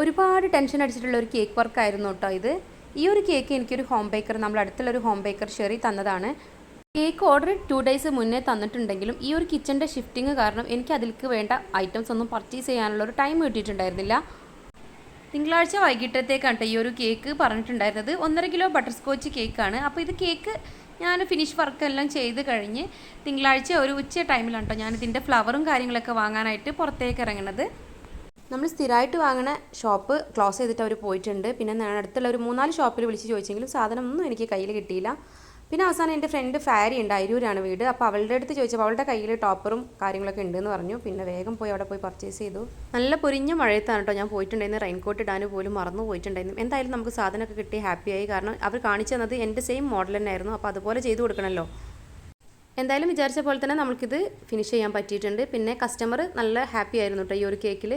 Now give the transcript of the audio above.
ഒരുപാട് ടെൻഷൻ അടിച്ചിട്ടുള്ള ഒരു കേക്ക് വർക്കായിരുന്നു കേട്ടോ ഇത്. ഈ ഒരു കേക്ക് എനിക്കൊരു ഹോം ബേക്കർ നമ്മൾ അടുത്തുള്ളൊരു ഹോം ബേക്കർ ഷെറി തന്നതാണ്. കേക്ക് ഓർഡർ ടു ഡേയ്സ് മുന്നേ തന്നിട്ടുണ്ടെങ്കിലും ഈ ഒരു കിച്ചന്റെ ഷിഫ്റ്റിംഗ് കാരണം എനിക്ക് അതിലേക്ക് വേണ്ട ഐറ്റംസ് ഒന്നും പർച്ചേസ് ചെയ്യാനുള്ള ഒരു ടൈം കിട്ടിയിട്ടുണ്ടായിരുന്നില്ല. തിങ്കളാഴ്ച വൈകിട്ടത്തേക്കാണ് ഈ ഒരു കേക്ക് പറഞ്ഞിട്ടുണ്ടായിരുന്നത്. ഒന്നര കിലോ ബട്ടർ സ്കോച്ച് കേക്കാണ് അപ്പോൾ ഇത് കേക്ക് ഞാൻ ഫിനിഷ് വർക്കെല്ലാം ചെയ്ത് കഴിഞ്ഞ് തിങ്കളാഴ്ച ഒരു ഉച്ച ടൈമിലാണ് കേട്ടോ ഞാൻ ഇതിന്റെ ഫ്ലവറും കാര്യങ്ങളൊക്കെ വാങ്ങാനായിട്ട് പുറത്തേക്ക് ഇറങ്ങുന്നത്. നമ്മൾ സ്ഥിരമായിട്ട് വാങ്ങണ ഷോപ്പ് ക്ലോസ് ചെയ്തിട്ട് അവർ പോയിട്ടുണ്ട്. പിന്നെ അടുത്തുള്ള ഒരു മൂന്നാൽ ഷോപ്പിൽ വിളിച്ച് ചോദിച്ചെങ്കിലും സാധനമൊന്നും എനിക്ക് കയ്യിൽ കിട്ടിയില്ല. പിന്നെ അവസാനം എന്റെ ഫ്രണ്ട് ഫാരി ഉണ്ട് അരൂരാണ് വീട്. അപ്പോൾ അവളുടെ അടുത്ത് ചോദിച്ചപ്പോൾ അവളുടെ കയ്യിൽ ടോപ്പറും കാര്യങ്ങളൊക്കെ ഉണ്ടെന്ന് പറഞ്ഞു. പിന്നെ വേഗം പോയി അവിടെ പോയി പർച്ചേസ് ചെയ്തു. നല്ല പൊരിഞ്ഞ മഴയത്താണ് കേട്ടോ ഞാൻ പോയിട്ടുണ്ടായിരുന്നു റെയിൻകോട്ട് ഇടാൻ പോലും മറന്നു പോയിട്ടുണ്ടായിരുന്നു എന്തായാലും നമുക്ക് സാധനമൊക്കെ കിട്ടി ഹാപ്പിയായി കാരണം അവർ കാണിച്ചു തന്നത് എന്റെ സെയിം മോഡൽ തന്നെയായിരുന്നു. അപ്പോൾ അതുപോലെ ചെയ്തു കൊടുക്കണമല്ലോ. എന്തായാലും വിചാരിച്ച പോലെ തന്നെ നമുക്കിത് ഫിനിഷ് ചെയ്യാൻ പറ്റിയിട്ടുണ്ട്. പിന്നെ കസ്റ്റമർ നല്ല ഹാപ്പി ആയിരുന്നു കേട്ടോ ഈ ഒരു കേക്കിൽ